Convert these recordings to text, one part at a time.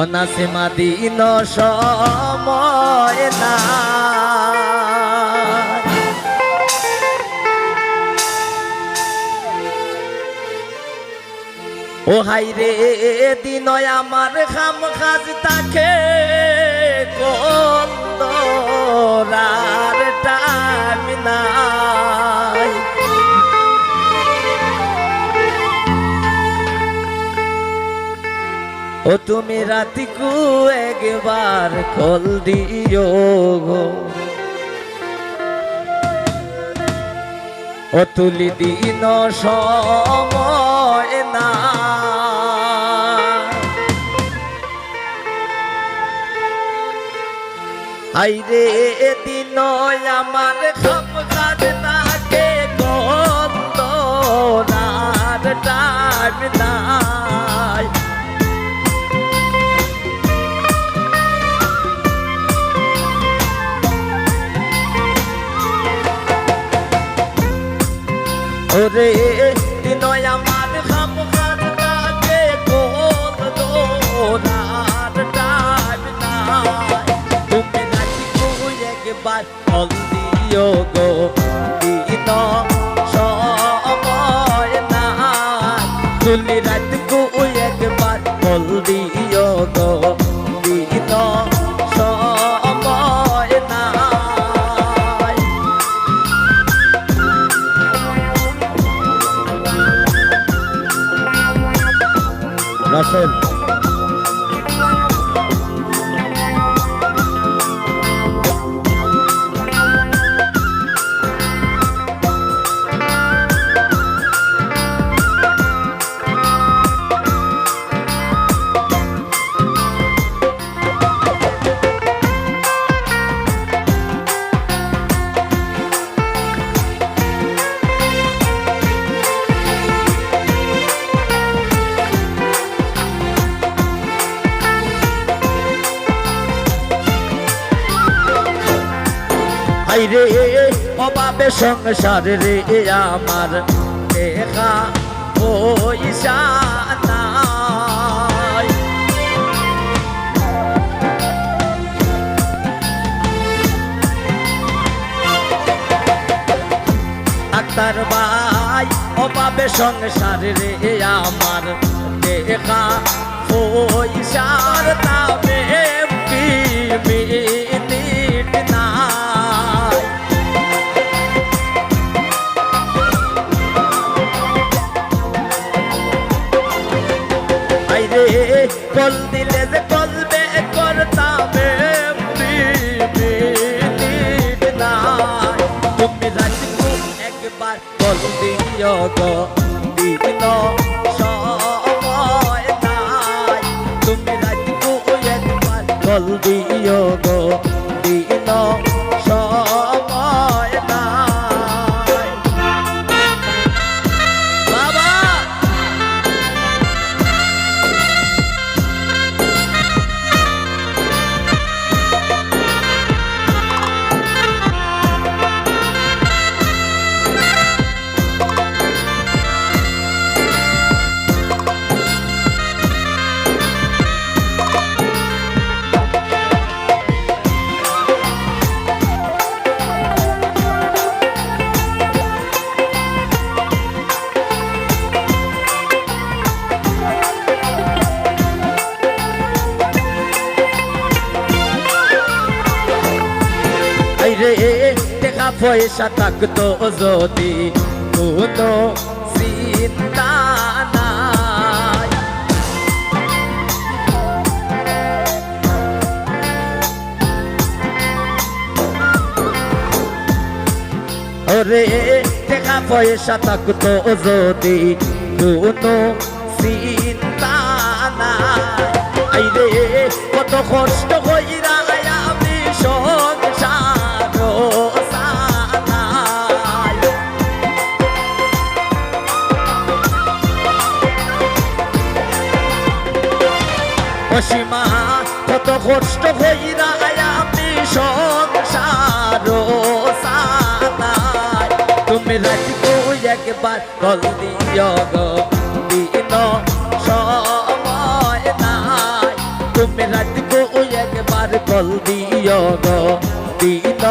অনাসীমা দিন সময় না ও হাই রে দিন আমার খাম খাজ তাকে কন্দরার টাইম নাই। ও তুমি রাতিকু একবার কল দিও গো। ও তুলি দিন সময় না। আইরে দিন আমার খাপ ওরে দিনয় আমার খাম খান তাকে কোন দোনার টাইম নাই। তুমি নাকি কই একবার কল দিও গো, দিন সময় নাই। তুমি রাত কই একবার কল দিও গো। percent. আই রে অভাবে সংসার রে আমার দেখা পয়সা নাই। আক্তার ভাই অভাবে সংসার রে আমার দেখা আইরে কল দিলে যে কলবে করতামে তুমি রাজকু একবার কল দিও গো দিন পয়সা থাকতো যদি কোনো চিন্তা পয়সা থাকতো যদি কোনো চিন্তা নাই। কত কষ্ট কইরা অসীমা কত কষ্ট হইরা আমি সংসার তুমি রাতি একবার কল দিও দিন সময় নাই। তুমি রাতবো একবার, কল দিও দিন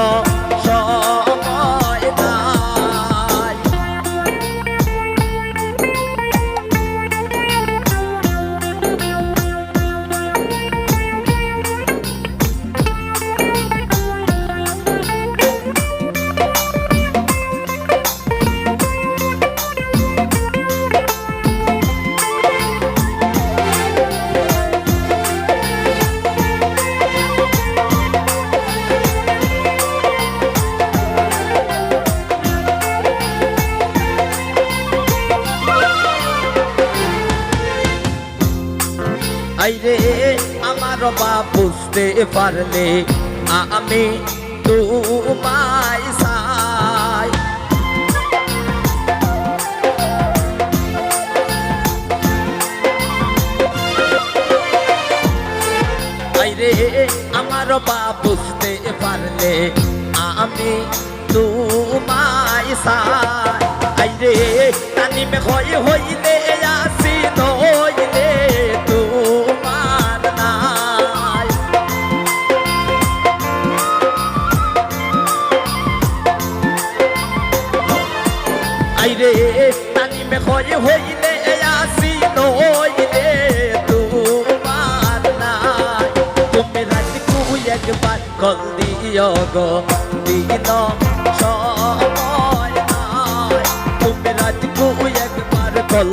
আমার বা বুঝতে পারলে আমি তোমায় সাই আইরে আমার বা বুঝতে পারলে আমি তোমায় সাই আইরে টানি মে হই হইলে দিও গো দিন সময় নাই তুমি রাতি কুই একবার কল